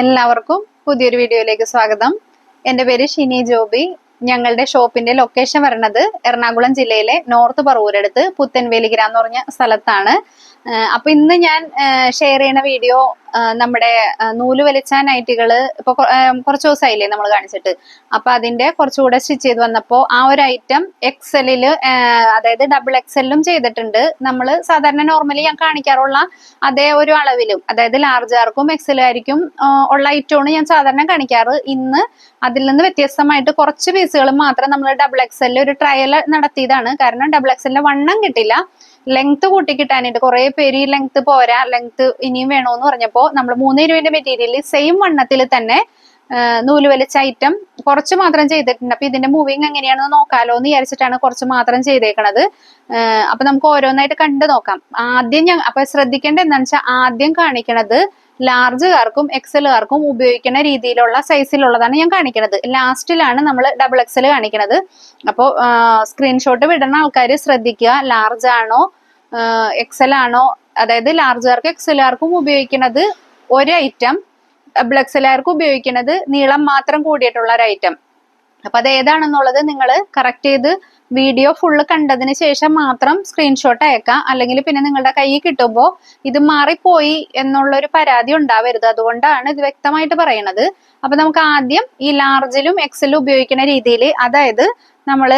എല്ലാവർക്കും പുതിയൊരു വീഡിയോയിലേക്ക് സ്വാഗതം. എന്റെ പേര് ഷിനി ജോബി. ഞങ്ങളുടെ ഷോപ്പിന്റെ ലൊക്കേഷൻ വരുന്നത് എറണാകുളം ജില്ലയിലെ നോർത്ത് പറവൂരടുത്ത് പുത്തൻവേലിഗ്ര എന്ന് പറഞ്ഞ സ്ഥലത്താണ്. അപ്പൊ ഇന്ന് ഞാൻ ഷെയർ ചെയ്യുന്ന വീഡിയോ നമ്മുടെ നൂൽ വലിച്ച നൈറ്റുകൾ ഇപ്പൊ കുറച്ച് ദിവസമായില്ലേ നമ്മൾ കാണിച്ചിട്ട്. അപ്പൊ അതിന്റെ കുറച്ചുകൂടെ സ്റ്റിച്ച് ചെയ്ത് വന്നപ്പോ ആ ഒരു ഐറ്റം എക്സലിൽ അതായത് ഡബിൾ എക്സലിലും ചെയ്തിട്ടുണ്ട്. നമ്മൾ സാധാരണ നോർമലി ഞാൻ കാണിക്കാറുള്ള അതേ ഒരു അളവിലും അതായത് ലാർജ് ആർക്കും എക്സലുകാർക്കും ഉള്ള ഐറ്റമാണ് ഞാൻ സാധാരണ കാണിക്കാറ്. ഇന്ന് അതിൽ നിന്ന് വ്യത്യസ്തമായിട്ട് കുറച്ച് പീസുകൾ മാത്രം നമ്മൾ ഡബിൾ എക്സലിൽ ഒരു ട്രയൽ നടത്തിയതാണ്. കാരണം ഡബിൾ എക്സലിന്റെ വണ്ണം കിട്ടില്ല ലെങ്ത് കൂട്ടി കിട്ടാനായിട്ട് കുറെ പേര് ഈ ലെങ്ത് പോരാ ലെങ്ത് ഇനിയും വേണോന്ന് പറഞ്ഞപ്പോ നമ്മൾ മൂന്ന് രൂപന്റെ മെറ്റീരിയലിൽ സെയിം വണ്ണത്തിൽ തന്നെ നൂൽ വലിച്ച ഐറ്റം കുറച്ച് മാത്രം ചെയ്തിട്ടുണ്ട്. അപ്പൊ ഇതിന്റെ മൂവിങ് എങ്ങനെയാണെന്ന് നോക്കാലോ എന്ന് വിചാരിച്ചിട്ടാണ് കുറച്ച് മാത്രം ചെയ്തേക്കണത്. അപ്പൊ നമുക്ക് ഓരോന്നായിട്ട് കണ്ടു നോക്കാം. ആദ്യം ഞാൻ അപ്പൊ ശ്രദ്ധിക്കേണ്ട എന്താണെന്ന് വെച്ചാൽ ആദ്യം കാണിക്കണത് ലാർജുകാർക്കും എക്സലുകാർക്കും ഉപയോഗിക്കുന്ന രീതിയിലുള്ള സൈസിലുള്ളതാണ് ഞാൻ കാണിക്കുന്നത് ലാസ്റ്റിലാണ് നമ്മൾ ഡബിൾ എക്സൽ കാണിക്കുന്നത് അപ്പോൾ സ്ക്രീൻഷോട്ട് വിടുന്ന ആൾക്കാർ ശ്രദ്ധിക്കുക. ലാർജ് ആണോ എക്സൽ ആണോ അതായത് ലാർജുകാർക്കും എക്സലുകാർക്കും ഉപയോഗിക്കുന്നത് ഒരു ഐറ്റം ഡബിൾ എക്സലുകാർക്ക് ഉപയോഗിക്കുന്നത് നീളം മാത്രം കൂടിയിട്ടുള്ള ഒരു ഐറ്റം അപ്പൊ അത് ഏതാണെന്നുള്ളത് നിങ്ങൾ കറക്റ്റ് ചെയ്ത് വീഡിയോ ഫുള്ള് കണ്ടതിന് ശേഷം മാത്രം സ്ക്രീൻഷോട്ട് അയക്കാം. അല്ലെങ്കിൽ പിന്നെ നിങ്ങളുടെ കയ്യിൽ കിട്ടുമ്പോൾ ഇത് മാറിപ്പോയി എന്നുള്ളൊരു പരാതി ഉണ്ടാവരുത്. അതുകൊണ്ടാണ് ഇത് വ്യക്തമായിട്ട് പറയണത്. അപ്പൊ നമുക്ക് ആദ്യം ഈ ലാർജിലും എക്സലും ഉപയോഗിക്കുന്ന രീതിയിൽ അതായത് നമ്മൾ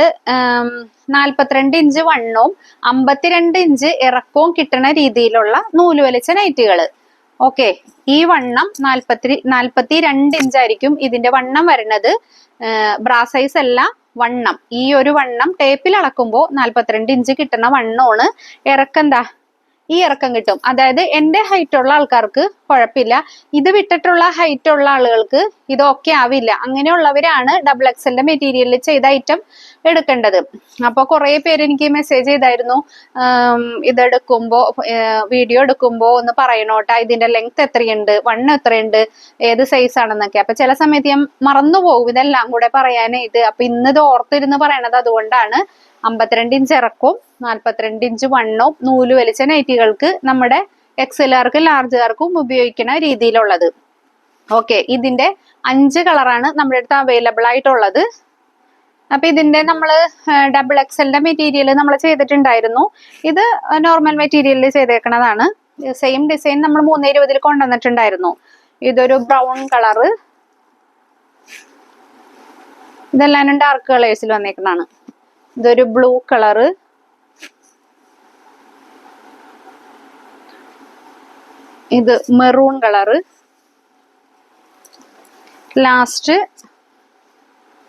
നാൽപ്പത്തിരണ്ട് ഇഞ്ച് വണ്ണവും അമ്പത്തിരണ്ട് ഇഞ്ച് ഇറക്കവും കിട്ടുന്ന രീതിയിലുള്ള നൂൽ വലിച്ച നൈറ്റുകൾ ഓക്കെ. ഈ വണ്ണം നാൽപ്പത്തി നാൽപ്പത്തി രണ്ട് ഇഞ്ചായിരിക്കും ഇതിന്റെ വണ്ണം വരുന്നത് ബ്രാ സൈസ് അല്ല വണ്ണം. ഈ ഒരു വണ്ണം ടേപ്പിൽ അളക്കുമ്പോൾ നാൽപ്പത്തിരണ്ട് ഇഞ്ച് കിട്ടുന്ന വണ്ണമാണ്. ഇറക്കം എന്താ? ഈ ഇറക്കം കിട്ടും. അതായത് എന്റെ ഹൈറ്റ് ഉള്ള ആൾക്കാർക്ക് കുഴപ്പമില്ല. ഇത് വിട്ടിട്ടുള്ള ഹൈറ്റ് ഉള്ള ആളുകൾക്ക് ഇത് ഓക്കെ ആവില്ല. അങ്ങനെയുള്ളവരാണ് ഡബിൾ എക്സലിന്റെ മെറ്റീരിയലിൽ ചെയ്ത ഐറ്റം എടുക്കേണ്ടത്. അപ്പോൾ കുറേ പേര് എനിക്ക് മെസ്സേജ് ചെയ്തായിരുന്നു. ഇതെടുക്കുമ്പോൾ ഇതെടുക്കുമ്പോ വീഡിയോ എടുക്കുമ്പോ ഒന്ന് പറയണോട്ടാ ഇതിന്റെ ലെങ്ത് എത്രയുണ്ട്? വണ്ണം എത്രയുണ്ട്? ഏത് സൈസ് ആണെന്നൊക്കെ. അപ്പൊ ചില സമയത്ത് ഞാൻ മറന്നു പോകും. ഇതെല്ലാം കൂടെ പറയാനായിട്ട്. അപ്പൊ ഇന്ന് ഓർത്തിരുന്ന് പറയണത് അതുകൊണ്ടാണ്. അമ്പത്തിരണ്ട് ഇഞ്ച് ഇറക്കവും നാൽപ്പത്തിരണ്ട് ഇഞ്ച് വണ്ണവും നൂൽ വലിച്ച നൈറ്റികൾക്ക് നമ്മുടെ എക്സലുകാർക്കും ലാർജുകാർക്കും ഉപയോഗിക്കുന്ന രീതിയിലുള്ളത്. ഓക്കെ ഇതിന്റെ അഞ്ച് കളറാണ് നമ്മുടെ അടുത്ത് അവൈലബിൾ ആയിട്ടുള്ളത്. അപ്പൊ ഇതിന്റെ നമ്മൾ ഡബിൾ എക്സലിന്റെ മെറ്റീരിയൽ നമ്മൾ ചെയ്തിട്ടുണ്ടായിരുന്നു. ഇത് നോർമൽ മെറ്റീരിയലിൽ ചെയ്തേക്കണതാണ്. സെയിം ഡിസൈൻ നമ്മൾ മൂന്നേ ഇരുപതിൽ കൊണ്ടുവന്നിട്ടുണ്ടായിരുന്നു. ഇതൊരു ബ്രൗൺ കളറ് ഇതെല്ലാം ഡാർക്ക് കളേഴ്സിൽ വന്നേക്കുന്നതാണ്. ഇതൊരു ബ്ലൂ കളറ് ഇത് മെറൂൺ കളറ് ലാസ്റ്റ്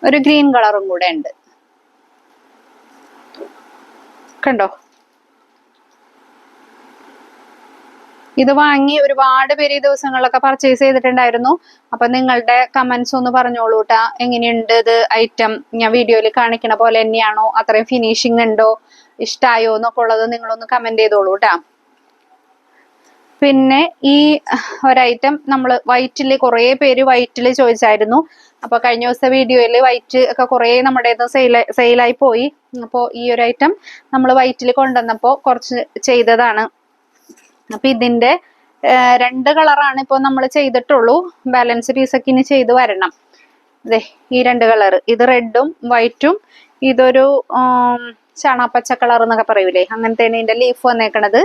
ഒരു ഗ്രീൻ കളറും കൂടെ ഉണ്ട്. കണ്ടോ? ഇത് വാങ്ങി ഒരുപാട് പേര് ഈ ദിവസങ്ങളിലൊക്കെ പർച്ചേസ് ചെയ്തിട്ടുണ്ടായിരുന്നു. അപ്പൊ നിങ്ങളുടെ കമന്റ്സ് ഒന്ന് പറഞ്ഞോളൂ കേട്ടാ എങ്ങനെയുണ്ട് ഇത് ഐറ്റം ഞാൻ വീഡിയോയിൽ കാണിക്കണ പോലെ തന്നെയാണോ? അത്രയും ഫിനിഷിംഗ് ഉണ്ടോ? ഇഷ്ടായോ? എന്നൊക്കെ ഉള്ളത് നിങ്ങളൊന്ന് കമന്റ് ചെയ്തോളൂ ട്ടാ. പിന്നെ ഈ ഒരൈറ്റം നമ്മൾ വൈറ്റിൽ കുറേ പേര് വൈറ്റിൽ ചോദിച്ചായിരുന്നു. അപ്പൊ കഴിഞ്ഞ ദിവസത്തെ വീഡിയോയിൽ വൈറ്റ് ഒക്കെ കുറേ നമ്മുടെ സെയിൽ സെയിലായി പോയി. അപ്പോൾ ഈ ഒരു ഐറ്റം നമ്മൾ വൈറ്റിൽ കൊണ്ടുവന്നപ്പോൾ കുറച്ച് ചെയ്തതാണ്. അപ്പോൾ ഇതിന്റെ രണ്ട് കളറാണ് ഇപ്പോൾ നമ്മൾ ചെയ്തിട്ടുള്ളൂ. ബാലൻസ് പീസൊക്കെ ഇനി ചെയ്ത് വരണം. അതെ ഈ രണ്ട് കളർ ഇത് റെഡും വൈറ്റും. ഇതൊരു ചാണാപ്പച്ച കളർ എന്നൊക്കെ പറയൂലേ? അങ്ങനത്തെയാണ് ഇതിന്റെ ലീഫ് വന്നേക്കണത്.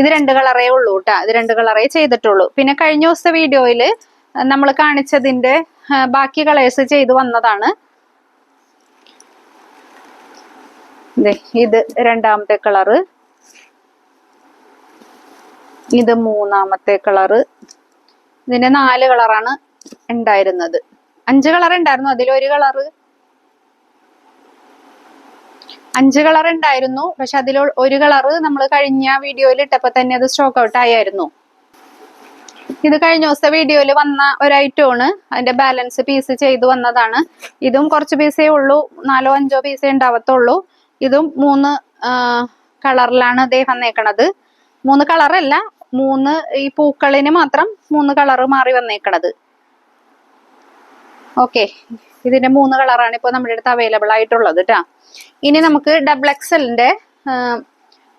ഇത് രണ്ട് കളറേ ഉള്ളൂ കേട്ടോ ഇത് രണ്ട് കളറേ ചെയ്തിട്ടുള്ളൂ. പിന്നെ കഴിഞ്ഞ ദിവസത്തെ വീഡിയോയിൽ നമ്മൾ കാണിച്ചതിന്റെ ബാക്കി കളേഴ്സ് ചെയ്തു വന്നതാണ്. ഇത് രണ്ടാമത്തെ കളറ്. ഇത് മൂന്നാമത്തെ കളറ്. ഇതിന്റെ നാല് കളറാണ് ഉണ്ടായിരുന്നത്. അഞ്ച് കളർ ഉണ്ടായിരുന്നു അതിലൊരു കളറ് അഞ്ച് കളർ ഉണ്ടായിരുന്നു. പക്ഷെ അതിൽ ഒരു കളറ് നമ്മൾ കഴിഞ്ഞ വീഡിയോയിൽ ഇട്ടപ്പോ തന്നെ അത് സ്റ്റോക്ക് ഔട്ട് ആയിരുന്നു ഇത് കഴിഞ്ഞ ദിവസത്തെ വീഡിയോയിൽ വന്ന ഒരു item ആണ്. അതിന്റെ ബാലൻസ് പീസ് ചെയ്തു വന്നതാണ്. ഇതും കുറച്ച് പീസേ ഉള്ളൂ. നാലോ അഞ്ചോ പീസേ ഉണ്ടാവത്തുള്ളൂ. ഇതും മൂന്ന് കളറിലാണ് അതേ വന്നേക്കണത്. മൂന്ന് കളറല്ല മൂന്ന് ഈ പൂക്കളിന് മാത്രം മൂന്ന് കളറ് മാറി വന്നേക്കണത്. ഓക്കെ. ഇതിന്റെ മൂന്ന് കളറാണ് ഇപ്പോൾ നമ്മുടെ അടുത്ത് അവൈലബിൾ ആയിട്ടുള്ളത് കേട്ടാ ഇനി നമുക്ക് ഡബിൾ എക്സലിന്റെ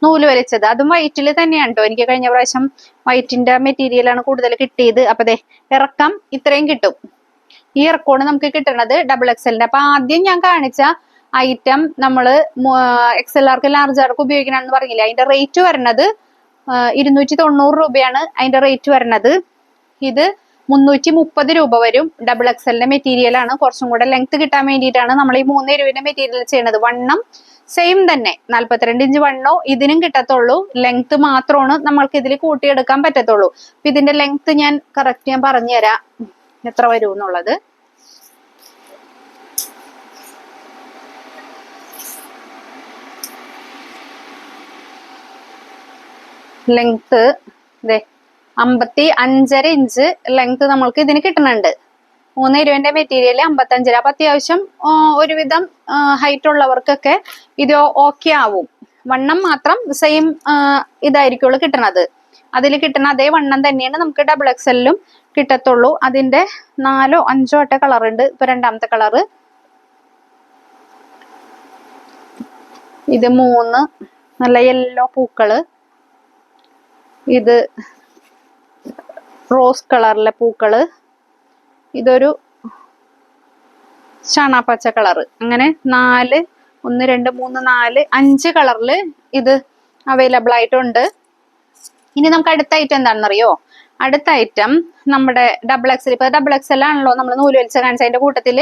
നൂൽ വലിച്ചത്. അതും വൈറ്റിൽ തന്നെയാണ് കേട്ടോ എനിക്ക് കഴിഞ്ഞ പ്രാവശ്യം വൈറ്റിന്റെ മെറ്റീരിയൽ ആണ് കൂടുതൽ കിട്ടിയത്. അപ്പൊ അതെ ഇറക്കം ഇത്രയും കിട്ടും. ഈ ഇറക്കമാണ് നമുക്ക് കിട്ടണത് ഡബിൾ എക്സലിന്റെ അപ്പൊ ആദ്യം ഞാൻ കാണിച്ച ഐറ്റം നമ്മൾ എക്സ് എൽ ലാർജ് ആർക്ക് ഉപയോഗിക്കണമെന്ന് പറഞ്ഞില്ലേ? അതിന്റെ റേറ്റ് വരുന്നത് ഇരുന്നൂറ്റി തൊണ്ണൂറ് രൂപയാണ് അതിന്റെ റേറ്റ് വരുന്നത് ഇത് മുന്നൂറ്റി മുപ്പത് രൂപ വരും. ഡബിൾ എക്സലിന്റെ മെറ്റീരിയൽ ആണ്. കുറച്ചും കൂടെ ലെങ്ത് കിട്ടാൻ വേണ്ടിയിട്ടാണ് നമ്മൾ ഈ മൂന്ന് രൂപയുടെ മെറ്റീരിയൽ ചെയ്യണത്. വണ്ണം സെയിം തന്നെ. നാല്പത്തിരണ്ട് ഇഞ്ച് വണ്ണോ ഇതിനും കിട്ടത്തുള്ളൂ. ലെങ്ത് മാത്രമാണ് നമ്മൾക്ക് ഇതിൽ കൂട്ടിയെടുക്കാൻ പറ്റത്തുള്ളൂ. അപ്പൊ ഇതിന്റെ ലെങ്ത് ഞാൻ കറക്റ്റ് ഞാൻ പറഞ്ഞുതരാം. എത്ര വരും എന്നുള്ളത്. ലെങ്ത് ഇതേ അമ്പത്തി അഞ്ചര ഇഞ്ച് ലെങ്ത് നമ്മൾക്ക് ഇതിന് കിട്ടുന്നുണ്ട്. മൂന്ന് ഇരുപതിന്റെ മെറ്റീരിയൽ അമ്പത്തഞ്ചര അപ്പൊ അത്യാവശ്യം ഒരുവിധം ഹൈറ്റ് ഉള്ളവർക്കൊക്കെ ഇത് ഓക്കെ ആവും. വണ്ണം മാത്രം സെയിം ഇതായിരിക്കുള്ളൂ കിട്ടണത്. അതിൽ കിട്ടുന്ന അതേ വണ്ണം തന്നെയാണ് നമുക്ക് ഡബിൾ എക്സലിലും കിട്ടത്തുള്ളൂ. അതിന്റെ നാലോ അഞ്ചോ ഒറ്റ കളർ ഉണ്ട്. ഇപ്പൊ രണ്ടാമത്തെ കളർ ഇത് മൂന്ന് നല്ല യെല്ലോ പൂക്കൾ. ഇത് റോസ് കളറിലെ പൂക്കൾ. ഇതൊരു ചാണാപ്പച്ച കളറ്. അങ്ങനെ നാല് ഒന്ന് രണ്ട് മൂന്ന് നാല് അഞ്ച് കളറിൽ ഇത് അവൈലബിൾ ആയിട്ടുണ്ട്. ഇനി നമുക്ക് അടുത്ത ഐറ്റം എന്താണെന്നറിയോ? അടുത്ത ഐറ്റം നമ്മുടെ ഡബിൾ എക്സൽ ഇപ്പൊ ഡബിൾ എക്സൽ ആണല്ലോ നമ്മൾ നൂൽ വലിച്ച കാണിച്ച അതിന്റെ കൂട്ടത്തിൽ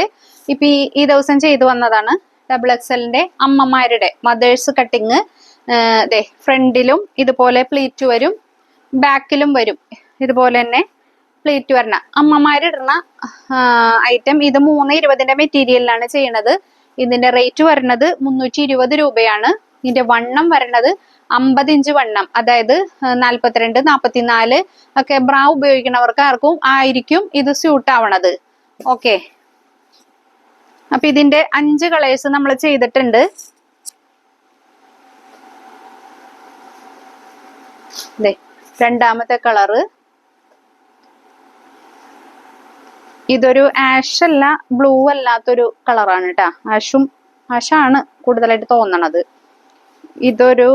ഇപ്പൊ ഈ ദിവസം ചെയ്തു വന്നതാണ് ഡബിൾ എക്സലിന്റെ അമ്മമാരുടെ മദേഴ്സ് കട്ടിങ് ദേ ഫ്രണ്ടിലും ഇതുപോലെ പ്ലീറ്റ് വരും ബാക്കിലും വരും. ഇതുപോലെ തന്നെ പ്ലേറ്റ് വരണ. അമ്മമാരിടുന്ന ഐറ്റം ഇത് മൂന്ന് ഇരുപതിന്റെ മെറ്റീരിയലിലാണ് ചെയ്യണത്. ഇതിന്റെ റേറ്റ് വരുന്നത് മുന്നൂറ്റി ഇരുപത് രൂപയാണ്. ഇതിന്റെ വണ്ണം വരണത് അമ്പത് ഇഞ്ച് വണ്ണം. അതായത് നാല്പത്തിരണ്ട് നാൽപ്പത്തിനാല് ഒക്കെ ബ്രാ ഉപയോഗിക്കുന്നവർക്ക് ആർക്കും ആയിരിക്കും ഇത് സ്യൂട്ട് ആവണത്. ഓക്കെ അപ്പൊ ഇതിന്റെ അഞ്ച് കളേഴ്സ് നമ്മൾ ചെയ്തിട്ടുണ്ട്. രണ്ടാമത്തെ കളറ് ഇതൊരു ആഷ് അല്ല ബ്ലൂ അല്ലാത്തൊരു കളറാണ് കേട്ടാ ആഷും ആഷാണ് കൂടുതലായിട്ട് തോന്നണത്. ഇതൊരു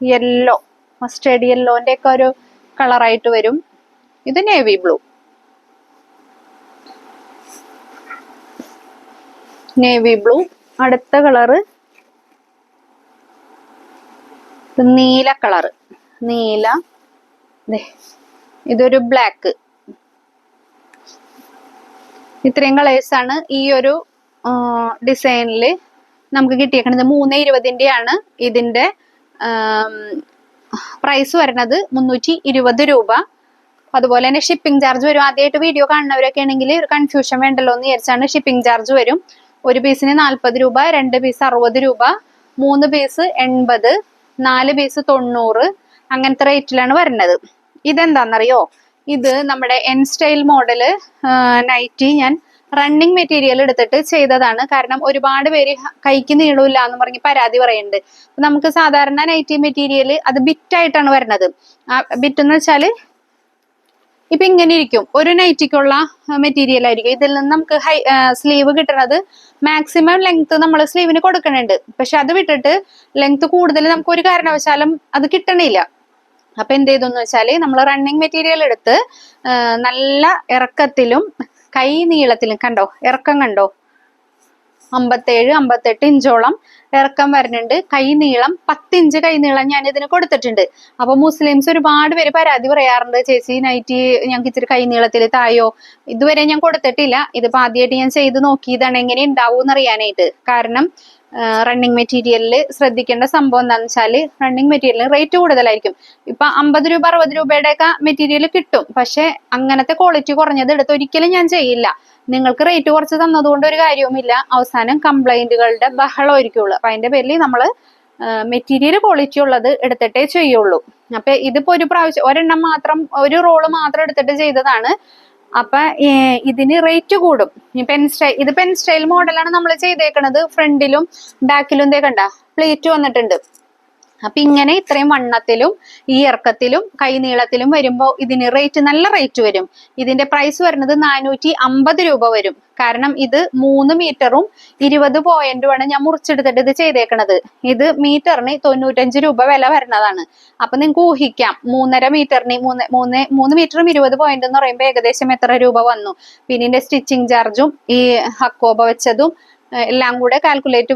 യെല്ലോ മസ്റ്റേഡ് യെല്ലോന്റെ ഒക്കെ ഒരു കളറായിട്ട് വരും. ഇത് നേവി ബ്ലൂ നേവി ബ്ലൂ അടുത്ത കളറ് നീല കളറ് നീല ഇതൊരു ബ്ലാക്ക് ഇത്രയും ആണ് ഈ ഒരു ഡിസൈനിൽ നമുക്ക് കിട്ടിയേക്കണത്. മൂന്ന് ഇരുപതിന്റെ ആണ് ഇതിന്റെ പ്രൈസ് വരുന്നത് മുന്നൂറ്റി ഇരുപത് രൂപ. അതുപോലെ തന്നെ ഷിപ്പിംഗ് ചാർജ് വരും. ആദ്യമായിട്ട് വീഡിയോ കാണുന്നവരൊക്കെ ആണെങ്കിൽ ഒരു കൺഫ്യൂഷൻ വേണ്ടല്ലോ എന്ന് വിചാരിച്ചാണ് ഷിപ്പിംഗ് ചാർജ് വരും. ഒരു പീസിന് നാൽപ്പത് രൂപ രണ്ട് പീസ് അറുപത് രൂപ മൂന്ന് പീസ് എൺപത് നാല് പീസ് തൊണ്ണൂറ് അങ്ങനത്തെ റേറ്റിലാണ് വരുന്നത്. ഇതെന്താണെന്നറിയോ ഇത് നമ്മുടെ എൻ സ്റ്റൈൽ മോഡൽ നൈറ്റി ഞാൻ റണ്ണിങ് മെറ്റീരിയൽ എടുത്തിട്ട് ചെയ്തതാണ്. കാരണം ഒരുപാട് പേര് കൈക്ക് നീളമില്ല എന്ന് പറഞ്ഞ് പരാതി പറയുന്നുണ്ട്. നമുക്ക് സാധാരണ നൈറ്റി മെറ്റീരിയൽ അത് ബിറ്റായിട്ടാണ് വരുന്നത്. ബിറ്റ് എന്ന് വെച്ചാൽ ഇപ്പൊ ഇങ്ങനെ ഇരിക്കും. ഒരു നൈറ്റിക്കുള്ള മെറ്റീരിയൽ ആയിരിക്കും. ഇതിൽ നിന്ന് നമുക്ക് ഹൈ സ്ലീവ് കിട്ടുന്നത് മാക്സിമം ലെങ്ത് നമ്മൾ സ്ലീവിന് കൊടുക്കണുണ്ട്. പക്ഷെ അത് വിട്ടിട്ട് ലെങ്ത് കൂടുതൽ നമുക്ക് ഒരു കാരണവശാലും അത് കിട്ടണില്ല. അപ്പൊ എന്ത് ചെയ്തെന്ന് വെച്ചാൽ നമ്മൾ റണ്ണിങ് മെറ്റീരിയൽ എടുത്ത് നല്ല ഇറക്കത്തിലും കൈ നീളത്തിലും കണ്ടോ? ഇറക്കം കണ്ടോ? അമ്പത്തേഴ് അമ്പത്തെട്ട് ഇഞ്ചോളം ഇറക്കം വരുന്നുണ്ട്. കൈ നീളം പത്ത് ഇഞ്ച് കൈ നീളം ഞാൻ ഇതിന് കൊടുത്തിട്ടുണ്ട്. അപ്പൊ മുസ്ലിംസ് ഒരുപാട് പേര് പരാതി പറയാറുണ്ട് ചേച്ചി നൈറ്റി ഞങ്ങൾക്ക് ഇച്ചിരി കൈ നീളത്തിൽ തായോ? ഇതുവരെ ഞാൻ കൊടുത്തിട്ടില്ല. ഇതിപ്പോ ആദ്യമായിട്ട് ഞാൻ ചെയ്ത് നോക്കിയതാണ്. എങ്ങനെ ഉണ്ടാവും എന്നറിയാനായിട്ട് കാരണം റണ്ണിങ് മെറ്റീരിയലിൽ ശ്രദ്ധിക്കേണ്ട സംഭവം എന്താണെന്ന് വെച്ചാൽ റണ്ണിങ് മെറ്റീരിയലിന് റേറ്റ് കൂടുതലായിരിക്കും. ഇപ്പൊ അമ്പത് രൂപ അറുപത് രൂപയുടെ ഒക്കെ മെറ്റീരിയൽ കിട്ടും. പക്ഷെ അങ്ങനത്തെ ക്വാളിറ്റി കുറഞ്ഞത് എടുത്ത് ഒരിക്കലും ഞാൻ ചെയ്യില്ല. നിങ്ങൾക്ക് റേറ്റ് കുറച്ച് തന്നതുകൊണ്ട് ഒരു കാര്യവുമില്ല. അവസാനം കംപ്ലൈന്റുകളുടെ ബഹളമായിരിക്കുള്ളൂ. അപ്പൊ അതിന്റെ പേരിൽ നമ്മൾ മെറ്റീരിയൽ ക്വാളിറ്റി ഉള്ളത് എടുത്തിട്ടേ ചെയ്യുള്ളൂ. അപ്പൊ ഇതിപ്പോ ഒരു പ്രാവശ്യം ഒരെണ്ണം മാത്രം ഒരു റോൾ മാത്രം എടുത്തിട്ട് ചെയ്തതാണ്. അപ്പൊ ഇതിന് റേറ്റ് കൂടും. പെൻ സ്റ്റൈൽ ഇത് പെൻ സ്റ്റൈൽ മോഡലാണ് നമ്മൾ ചെയ്തേക്കണത്. ഫ്രണ്ടിലും ബാക്കിലും ദേ കണ്ട. പ്ലേറ്റ് വന്നിട്ടുണ്ട്. അപ്പൊ ഇങ്ങനെ ഇത്രയും വണ്ണത്തിലും ഈ ഇറക്കത്തിലും കൈനീളത്തിലും വരുമ്പോൾ ഇതിന് റേറ്റ് നല്ല റേറ്റ് വരും. ഇതിന്റെ പ്രൈസ് വരുന്നത് നാനൂറ്റി അമ്പത് രൂപ വരും. കാരണം ഇത് മൂന്ന് മീറ്ററും ഇരുപത് പോയിന്റുമാണ് ഞാൻ മുറിച്ചെടുത്തിട്ട് ഇത് ചെയ്തേക്കണത്. ഇത് മീറ്ററിന് തൊണ്ണൂറ്റഞ്ച് രൂപ വില വരുന്നതാണ്. അപ്പൊ നിങ്ങൾക്ക് ഊഹിക്കാം മൂന്നര മീറ്ററിന് മൂന്ന് മൂന്ന് മൂന്ന് മീറ്ററും ഇരുപത് പോയിന്റ് എന്ന് പറയുമ്പോൾ ഏകദേശം എത്ര രൂപ വന്നു? പിന്നെ ഇതിന്റെ സ്റ്റിച്ചിങ് ചാർജും ഈ ഹക്കോബ വെച്ചതും എല്ലാം കൂടെ കാൽക്കുലേറ്റ്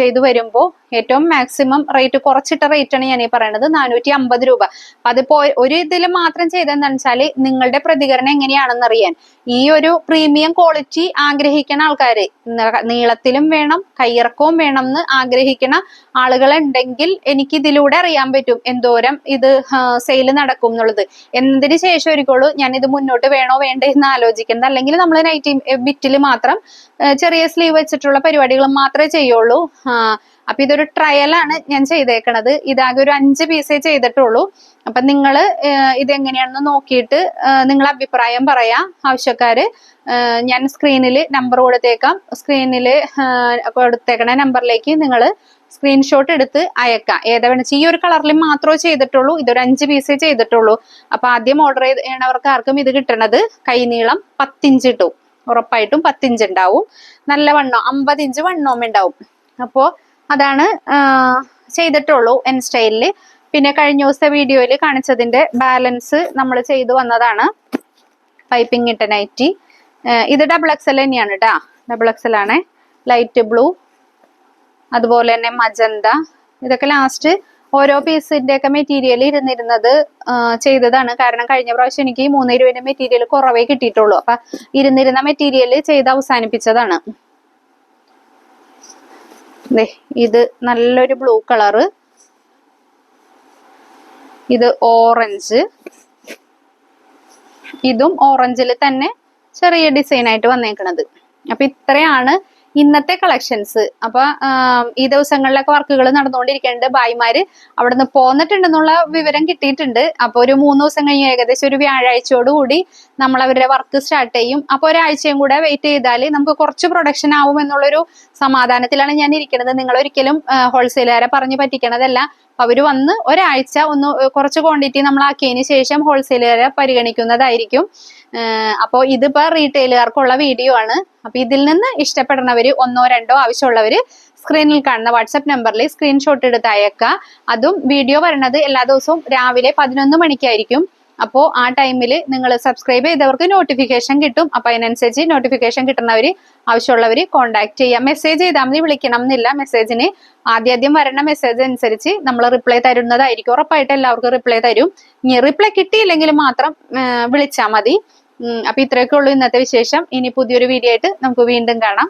ചെയ്തു വരുമ്പോൾ ഏറ്റവും മാക്സിമം റേറ്റ് കുറച്ചിട്ട റേറ്റ് ആണ് ഞാൻ ഈ പറയുന്നത് നാനൂറ്റി അമ്പത് രൂപ അതിപ്പോ ഒരു ഇതിൽ മാത്രം ചെയ്തെന്താണെന്ന് വെച്ചാൽ നിങ്ങളുടെ പ്രതികരണം എങ്ങനെയാണെന്ന് അറിയാൻ. ഈ ഒരു പ്രീമിയം ക്വാളിറ്റി ആഗ്രഹിക്കുന്ന ആൾക്കാര് ന- നീളത്തിലും വേണം കയ്യിറക്കവും വേണം എന്ന് ആഗ്രഹിക്കുന്ന ആളുകളുണ്ടെങ്കിൽ എനിക്ക് ഇതിലൂടെ അറിയാൻ പറ്റും എന്തോരം ഇത് സെയിൽ നടക്കും എന്നുള്ളത്. എന്തിനു ശേഷം ഒരിക്കലും ഞാൻ ഇത് മുന്നോട്ട് വേണോ വേണ്ടേ എന്ന് ആലോചിക്കുന്നത്. അല്ലെങ്കിൽ നമ്മൾ നൈറ്റി ബിറ്റിൽ മാത്രം ചെറിയ സ്ലീവ് വെച്ചിട്ടുള്ള പരിപാടികൾ മാത്രമേ ചെയ്യുള്ളൂ. അപ്പൊ ഇതൊരു ട്രയലാണ് ഞാൻ ചെയ്തേക്കണത്. ഇതാകെ ഒരു അഞ്ച് പീസേ ചെയ്തിട്ടുള്ളൂ. അപ്പൊ നിങ്ങൾ ഇതെങ്ങനെയാണെന്ന് നോക്കിയിട്ട് നിങ്ങൾ അഭിപ്രായം പറയാം ആവശ്യക്കാര്. ഞാൻ സ്ക്രീനിൽ നമ്പർ കൊടുത്തേക്കാം. സ്ക്രീനിൽ കൊടുത്തേക്കണ നമ്പറിലേക്ക് നിങ്ങൾ സ്ക്രീൻഷോട്ട് എടുത്ത് അയക്കാം. ഏതാ വേണമെന്ന് ഈ ഒരു കളറിൽ മാത്രമേ ചെയ്തിട്ടുള്ളൂ. ഇതൊരു അഞ്ച് പീസേ ചെയ്തിട്ടുള്ളൂ. അപ്പൊ ആദ്യം ഓർഡർ ചെയ്യണവർക്ക് ആർക്കും ഇത് കിട്ടണത് കൈനീളം പത്തിഞ്ച് കിട്ടും ഉറപ്പായിട്ടും പത്തിഞ്ച് ഉണ്ടാവും നല്ല വണ്ണം അമ്പത് ഇഞ്ച് വണ്ണവും ഉണ്ടാവും അപ്പോ അതാണ് ചെയ്തിട്ടുള്ളൂ എൻ സ്റ്റൈലിൽ. പിന്നെ കഴിഞ്ഞ ദിവസത്തെ വീഡിയോയിൽ കാണിച്ചതിന്റെ ബാലൻസ് നമ്മൾ ചെയ്തു വന്നതാണ്. പൈപ്പിംഗ് ഇട്ട നൈറ്റി. ഇത് ഡബിൾ എക്സൽ തന്നെയാണ് കേട്ടാ ഡബിൾ എക്സൽ ആണ്. ലൈറ്റ് ബ്ലൂ അതുപോലെ തന്നെ മജന്ത. ഇതൊക്കെ ലാസ്റ്റ് ഓരോ പീസിന്റെ ഒക്കെ മെറ്റീരിയൽ ഇരുന്നിരുന്നത് ചെയ്തതാണ്. കാരണം കഴിഞ്ഞ പ്രാവശ്യം എനിക്ക് മൂന്ന് രൂപയുടെ മെറ്റീരിയൽ കുറവേ കിട്ടിയിട്ടുള്ളൂ. അപ്പൊ ഇരുന്നിരുന്ന മെറ്റീരിയൽ ചെയ്ത് അവസാനിപ്പിച്ചതാണ്. ഇത് നല്ലൊരു ബ്ലൂ കളറ്. ഇത് ഓറഞ്ച്. ഇതും ഓറഞ്ചിൽ തന്നെ ചെറിയ ഡിസൈൻ ആയിട്ട് വന്നേക്കണത്. അപ്പൊ ഇത്രയാണ് ഇന്നത്തെ കളക്ഷൻസ് അപ്പൊ ഈ ദിവസങ്ങളിലൊക്കെ വർക്കുകൾ നടന്നുകൊണ്ടിരിക്കുന്നുണ്ട്. ഭായിമാര് അവിടെ നിന്ന് പോന്നിട്ടുണ്ടെന്നുള്ള വിവരം കിട്ടിയിട്ടുണ്ട്. അപ്പൊ ഒരു മൂന്ന് ദിവസം കഴിഞ്ഞ് ഏകദേശം ഒരു വ്യാഴാഴ്ചയോട് കൂടി നമ്മൾ അവരുടെ വർക്ക് സ്റ്റാർട്ട് ചെയ്യും. അപ്പൊ ഒരാഴ്ചയും കൂടെ വെയിറ്റ് ചെയ്താൽ നമുക്ക് കുറച്ച് പ്രൊഡക്ഷൻ ആവും എന്നുള്ളൊരു സമാധാനത്തിലാണ് ഞാൻ ഇരിക്കുന്നത്. നിങ്ങൾ ഒരിക്കലും ഹോൾസെയിലുകാരെ പറഞ്ഞു പറ്റിക്കണതല്ല. അവർ വന്ന് ഒരാഴ്ച ഒന്ന് കുറച്ച് ക്വാണ്ടിറ്റി നമ്മൾ ആക്കിയതിന് ശേഷം ഹോൾസെയിലുകാരെ പരിഗണിക്കുന്നതായിരിക്കും. അപ്പോൾ ഇതിപ്പോ റീറ്റെയിലുകാർക്കുള്ള വീഡിയോ ആണ്. അപ്പോൾ ഇതിൽ നിന്ന് ഇഷ്ടപ്പെടുന്നവര് ഒന്നോ രണ്ടോ ആവശ്യമുള്ളവര് സ്ക്രീനിൽ കാണുന്ന വാട്സപ്പ് നമ്പറിൽ സ്ക്രീൻഷോട്ട് എടുത്ത് അയക്കുക അതും വീഡിയോ വരുന്നത് എല്ലാ ദിവസവും രാവിലെ പതിനൊന്ന് മണിക്കായിരിക്കും. അപ്പോൾ ആ ടൈമിൽ നിങ്ങൾ സബ്സ്ക്രൈബ് ചെയ്തവർക്ക് നോട്ടിഫിക്കേഷൻ കിട്ടും. അപ്പൊ അതിനനുസരിച്ച് നോട്ടിഫിക്കേഷൻ കിട്ടുന്നവർ ആവശ്യമുള്ളവർ കോൺടാക്ട് ചെയ്യാം. മെസ്സേജ് ചെയ്താൽ മതി വിളിക്കണം എന്നില്ല മെസ്സേജിന് ആദ്യാദ്യം വരണ മെസ്സേജ് അനുസരിച്ച് നമ്മൾ റിപ്ലൈ തരുന്നതായിരിക്കും. ഉറപ്പായിട്ട് എല്ലാവർക്കും റിപ്ലൈ തരും. ഇനി റിപ്ലൈ കിട്ടിയില്ലെങ്കിൽ മാത്രം വിളിച്ചാൽ മതി. ഉം, അപ്പൊ ഇത്രയൊക്കെ ഉള്ളൂ ഇന്നത്തെ വിശേഷം. ഇനി പുതിയൊരു വീഡിയോ ആയിട്ട് നമുക്ക് വീണ്ടും കാണാം.